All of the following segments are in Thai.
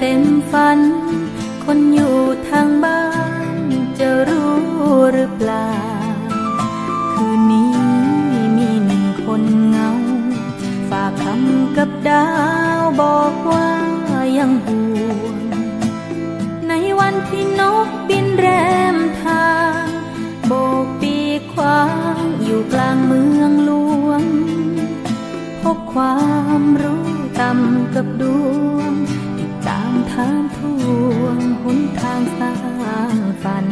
ฝัน คนอยู่ทางบ้านจะรู้หรือเปล่า คืนนี้มีหนึ่งคนเงา ฝากคำกับดาวบอกว่ายังห่วง ในวันที่นกบินแรมทางโบกปีกขวางอยู่กลางเมืองหลวงพกความรู้ต่ำกับดวง ร้ามทางทวงหนทางสางฝัน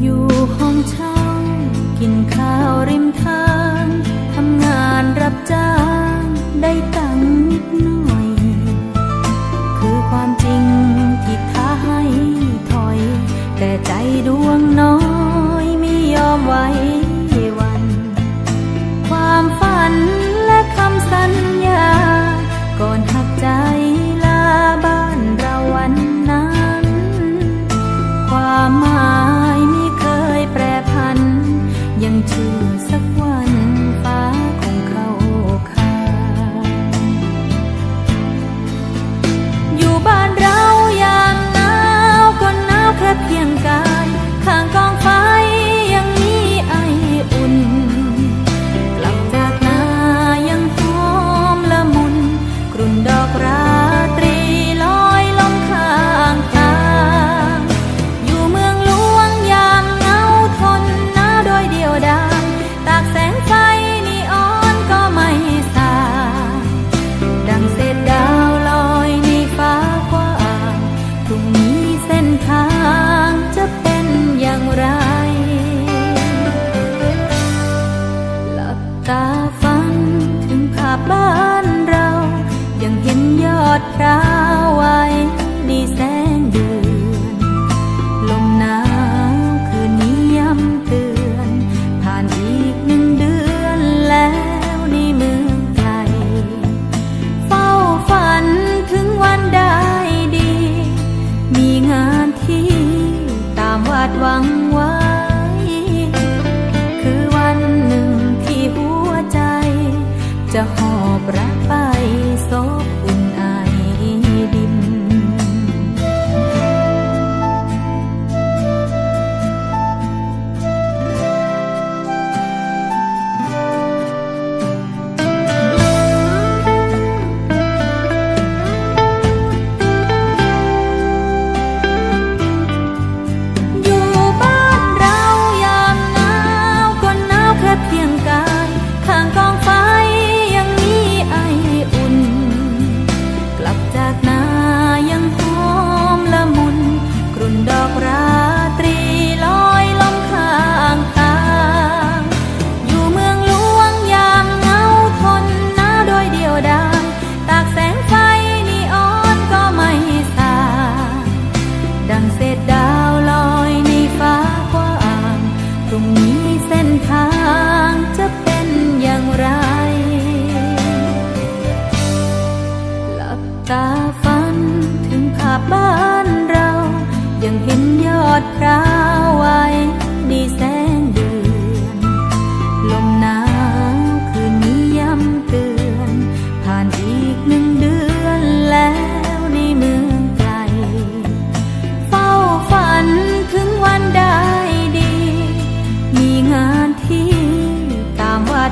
อยู่ห้องเช่ากินข้าวริมทางทำงานรับจ้างได้ตังนิดหน่อย คือความจริงที่ท้าให้ถอย แต่ใจดวงน้อยไม่ยอมไว้วัน ความฝัน ตาฝันถึงภาพบ้านเรา ยังเห็นยอดพร้าวไว้ในแสงเดือน ลมหนาวคืนนี้ย้ำเตือน ผ่านอีกหนึ่งเดือนแล้วในเมืองไกล เฝ้าฝันถึงวันได้ดี มีงานที่ตามวาดหวัง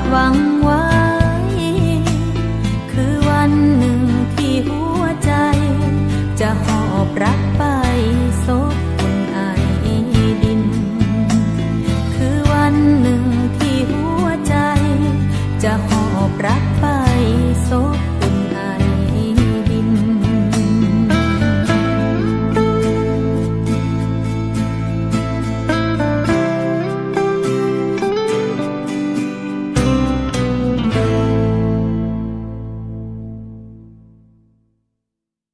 忘。